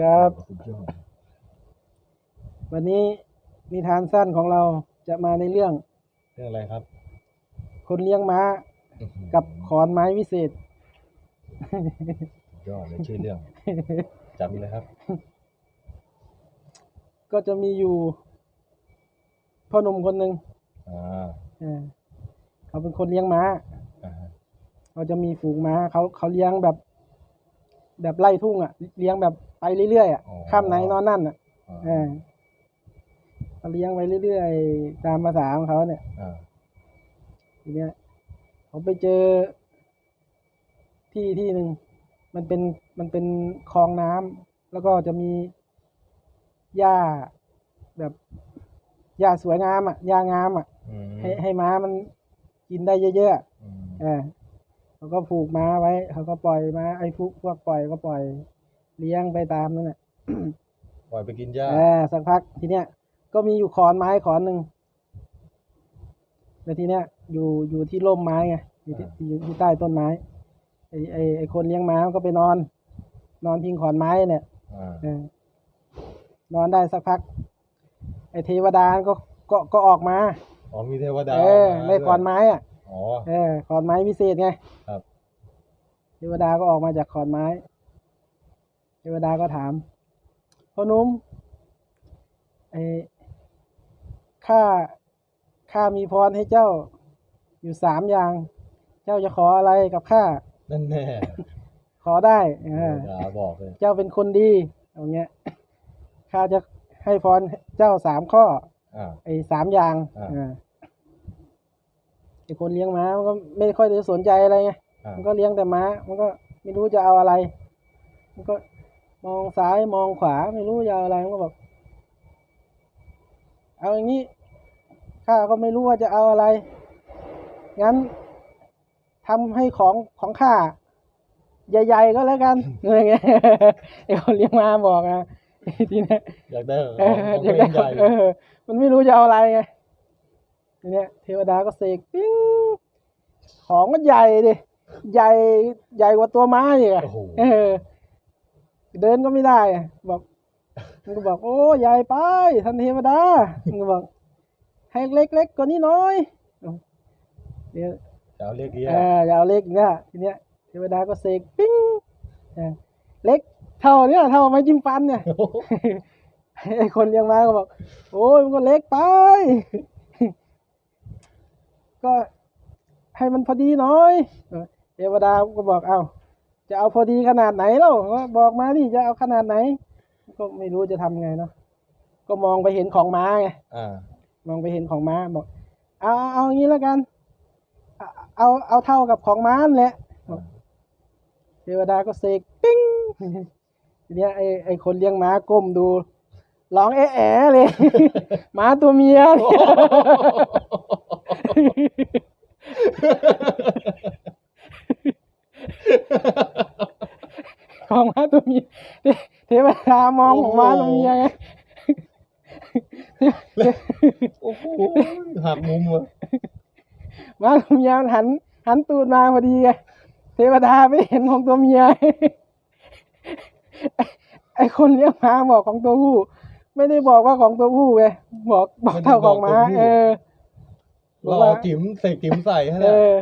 ครับสุดยอดวันนี้นิทานสั้นของเราจะมาในเรื่องเรื่องอะไรครับ คนเลี้ยงม้ากับขอนไม้วิเศษสุดยอดเลยชื่อเรื่อง จำเลยครับ ก็จะมีอยู่พ่อหนุ่มคนหนึ่งอ่าเออเขาเป็นคนเลี้ยงม้าอ่าฮะเขาจะมีฝูงม้าเขาเขาเลี้ยงแบบ แบบไล่ทุ่งอะ เลี้ยงแบบไปเรื่อยๆอะข้ามไหนนอนนั่นอะอ่าเออเขาเลี้ยงไปเรื่อยๆตามภาษาของเขาเนี่ย อ่าทีเนี้ยเขาไปเจอที่ที่หนึ่งมันเป็น มันเป็นคลองน้ำแล้วก็จะมีหญ้าแบบหญ้าสวยงามอะหญ้างามอะอืมให้ให้ม้ามันกินได้เยอะๆอะอืมเออเขาก็ผูกม้าไว้เขาก็ปล่อยม้าไอ้พวกพวกปล่อยก็ปล่อย เลี้ยงไปตามนั่นแหละปล่อยไปกินหญ้าเออสักพักทีเนี้ยก็มีอยู่ขอนไม้ขอนหนึ่งแล้วทีเนี้ยอยู่อยู่ที่ร่มไม้ไงอยู่ที่อยู่ที่ใต้ต้นไม้ไอ้ไอ้ไอ้คนเลี้ยงม้ามันก็ไปนอน นอนพิงขอนไม้เนี่ยอ่าเออนอนได้สักพัก ไอ้เทวดาก็ก็ก็ออกมา อ๋อมีเทวดาเออมาในขอนไม้อะ อ๋อ เออขอนไม้วิเศษไงครับ เทวดาก็ออกมาจากขอนไม้ เทวดาก็ถามพ่อหนุ่มไอ้ข้าข้ามีพรให้เจ้าอยู่สามอย่าง เจ้าจะขออะไรกับข้านั่นแน่ ขอได้เอเทอวดาบอกเลย เจ้าเป็นคนดีอย่างเงี้ยข้าจะให้พรเจ้าสามข้อ อ่า ไอ้สามอย่างอ่าเออไอ้คนเลี้ยงม้ามันก็ไม่ค่อยจะสนใจอะไรไง อ่ามันก็เลี้ยงแต่ม้า มันก็ไม่รู้จะเอาอะไร มันก็มองซ้ายมองขวาไม่รู้จะเอาอะไร มันก็บอก เอาอย่างนี้ ข้าก็ไม่รู้ว่าจะเอาอะไร งั้นทำให้ของของข้า ใหญ่ๆก็แล้วกันอะไรเงี้ยไอ้คนเลี้ยงม้าบอกนะทีเนี้ยอยากได้ของเออของอยากได้ใหญ่เออ มันไม่รู้จะเอาอะไรไงทีเนี้ยเทวดาก็เสกปิ้งของก็ใหญ่ดิใหญ่ใหญ่กว่าตัวม้าอีกอะโอ้โหเออ เดินก็ไม่ได้อะบอกมันก็บอกโอ้ใหญ่ไปท่านเทวดามันก็บอกให้เล็กๆกว่านี้หน้อยเดี๋ยวจะเอาเรียกเรียกเอออย่าเอาเล็กอีกนะทีเนี้ยเทวดาก็เสกปิ้งเออเล็กเท่าเนี้ยเท่าไม้จิ้มฟันเนี่ยโอ้โหไอ้คนเลี้ยงม้าก็บอก โอ้ยมันก็เล็กไป ก็ให้มันพอดีหน่อยเออเทวดาก็บอกเอ้าจะเอาพอดีขนาดไหนเล่าว่าบอกมานี่จะเอาขนาดไหน ก็ไม่รู้จะทำไงเนาะก็มองไปเห็นของม้าไงอ่ามองไปเห็นของม้าบอก เอาเอาเอาอย่างนี้แล้วกันเอาเอาเอาเท่ากับของม้านั่นแหละบอก เทวดาก็เสกปิ้งทีเนี้ยไอไอคนเลี้ยงม้าก้มดูร้องแอะแอะเลยม้าตัวเมียโอ้โหของม้าตัวเมียเทเทวดามองของม้าตัวเมียไงโอ้โหหักมุมอะม้าตัวเมียมันหัน หันตูดมาพอดีไง เทวดาไม่เห็นของตัวเมียไอ้ไอคนเลี้ยงม้าบอกของตัวผู้ ไม่ได้บอกว่าของตัวผู้ไงบอกบอกเท่าของม้า เออเราเอาจิ๋มใส่จิ๋มใส่ให้เอนะอ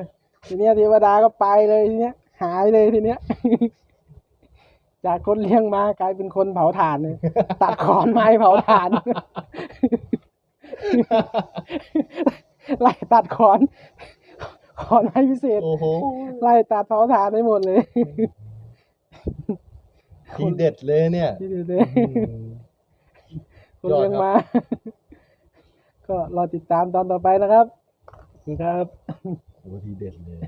ทีเนี้ยเทวดาก็ไปเลยทีเนี้ย หายเลยทีเนี้ย จากคนเลี้ยงม้ากลายเป็นคนเผาถ่านเลยตัดขอนไม้เผาถ่านไล่ตัดขอน ขอนไม้พิเศษ โอ้โหไล่ตัดเผาถ่านได้หมดเลยทีเด็ดเลยเนี่ยที่ดูดิอืมคนเลี้ยงม้าก็รอติดตามตอนต่อไปนะครับขอบคุณครับ โอ้ทีเด็ดเลย